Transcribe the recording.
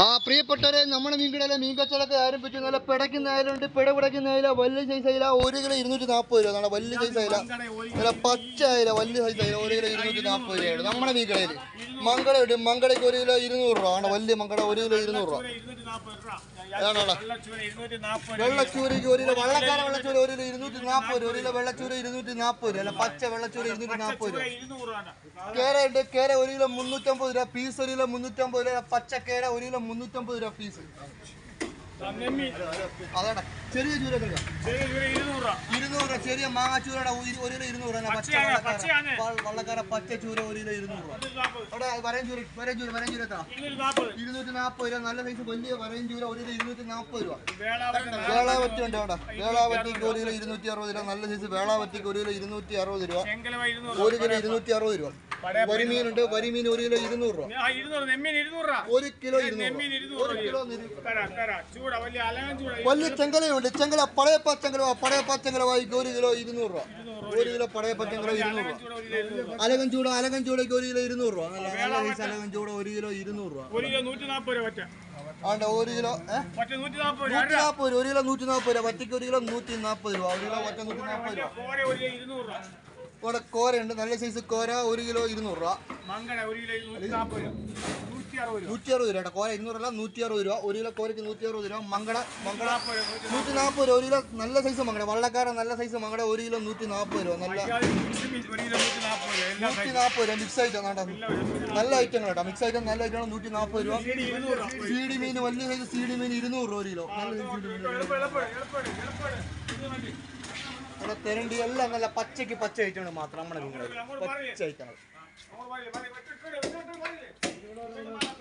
ആ പ്രിയപ്പെട്ടവരെ നമ്മുടെ മീൻകടയിലെ മീൻ കച്ചവടമൊക്കെ ആരംഭിച്ചു. നല്ല പിടയ്ക്കുന്ന അയലുണ്ട് പിട പിടയ്ക്കുന്ന അയല വലിയ സൈസ് അയല ഒരു കിലോ ഇരുന്നൂറ്റി നാൽപ്പത് രൂപ. നല്ല വലിയ സൈസ് അയല നല്ല പച്ച അയല വലിയ സൈസ് അയല ഒരു കിലോ ഇരുന്നൂറ്റി നാൽപ്പത് രൂപയാണ് നമ്മുടെ മീൻകടയിൽ മങ്കടയുണ്ട് മങ്കടയ്ക്ക് ഒരു കിലോ ഇരുന്നൂറ് രൂപ. ആണ്? വലിയ മംഗള ഒരു കിലോ ഇരുന്നൂറ് രൂപ. ഏതാണോ? വെള്ളച്ചൂരയ്ക്ക് ഒരു കിലോ വെള്ളക്കാര വെള്ളച്ചൂര ഒരു കിലോ ഇരുന്നൂറ്റി നാൽപ്പത് രൂപ. ഒരു കിലോ വെള്ളച്ചൂര ഇരുന്നൂറ്റി നാൽപ്പത് രൂപ. അല്ല പച്ച വെള്ളച്ചൂര ഇരുന്നൂറ്റി നാൽപ്പത് രൂപ. കേര ഉണ്ട്. കേര ഒരു കിലോ മുന്നൂറ്റമ്പത് രൂപ. പീസ് ഒരു കിലോ മുന്നൂറ്റമ്പത് രൂപ. പച്ച കേര ഒരു കിലോ മുന്നൂറ്റമ്പത് രൂപ പീസ്. അതാടാ ചെറിയ ചൂര ഇരുന്നൂറ് രൂപ. ചെറിയ മാങ്ങാച്ചൂരയുടെ ഒരു കിലോ ഇരുന്നൂറ് രൂപ. പച്ച വെള്ളക്കാര പച്ച ചൂര ഒരു കിലോ ഇരുന്നൂറ് രൂപ. അവിടെ വരഞ്ചൂര ചൂര വരഞ്ചൂര ചൂര വരൻ ചൂര എത്ര? ഇരുന്നൂറ്റി നാൽപ്പത് രൂപ. നല്ല സൈസ് വലിയ വരഞ്ചൂര ചൂര ഒരു കിലോ ഇരുന്നൂറ്റി നാൽപ്പത് രൂപ. വേളാവറ്റി ഉണ്ട് അവിടെ വേളാവറ്റിക്ക് ഒരു കിലോ ഇരുന്നൂറ്റി അറുപത് രൂപ. നല്ല സൈസ് വേളാവറ്റിക്ക് ഒരു കിലോ ഇരുന്നൂറ്റി അറുപത് രൂപ. ഒരു കിലോ ഇരുന്നൂറ്റി അറുപത് രൂപ. വരിമീനുണ്ട് വരിമീൻ ഒരു കിലോ ഇരുന്നൂറ് രൂപ ഒരു കിലോ വലിയ ചെങ്കലയുണ്ട് ചെങ്കല പടയപ്പ ചെങ്കല പടയപ്പ ചെങ്കല വായിക്ക് ഒരു കിലോ ഇരുന്നൂറ് രൂപ ഒരു കിലോ പടയപ്പ ചെങ്കല ഇരുന്നൂറ് രൂപ അലകൻ ചൂട അലകൻ ചൂടയ്ക്ക് ഒരു കിലോ ഇരുന്നൂറ് രൂപ അലകൻ ചൂട ഒരു കിലോ ഇരുന്നൂറ് രൂപ ആണ്ട് ഒരു കിലോ നൂറ്റി നാൽപ്പത് രൂപ ഒരു കിലോ നൂറ്റി നാൽപ്പത് രൂപ വറ്റിക്ക് ഒരു കിലോ നൂറ്റി നാൽപ്പത് രൂപ ഒരു കിലോ വറ്റ നൂറ്റി നാൽപ്പത് രൂപ ഇവിടെ കോരയുണ്ട്. നല്ല സൈസ് കോര ഒരു കിലോ ഇരുന്നൂറ് രൂപ. നൂറ്റി അറുപത് രൂപ. രൂപ. കോര ഇരുന്നൂറല്ല നൂറ്റി അറുപത് രൂപ. ഒരു കിലോ കോരയ്ക്ക് നൂറ്റി അറുപത് രൂപ. മങ്കട മങ്കട നാൽപ്പത് രൂപ. നൂറ്റി നാൽപ്പത് രൂപ. ഒരു കിലോ നല്ല സൈസ് മങ്കട. വള്ളക്കാരൻ നല്ല സൈസ് മങ്കട. ഒരു കിലോ നൂറ്റി നാൽപ്പത് രൂപ. നല്ല നൂറ്റി നാൽപ്പത് രൂപ. മിക്സ് ഐറ്റം കേട്ടോ. നല്ല ഐറ്റങ്ങൾ കേട്ടോ. മിക്സ് ഐറ്റം നല്ല ഐറ്റം നൂറ്റി നാൽപ്പത് രൂപ. സൈഡ് ഇരുന്നൂറ് രൂപ. സീഡി മീൻ വലിയ സൈസ് സീഡി മീൻ ഇരുന്നൂറ് രൂപ ഒരു കിലോ. നല്ല സൈസ് അവിടെ തെരണ്ടി എല്ലാം നല്ല പച്ചയ്ക്ക് പച്ച കഴിച്ചുകൊണ്ട് മാത്രം നമ്മുടെ പച്ച കഴിക്കണം.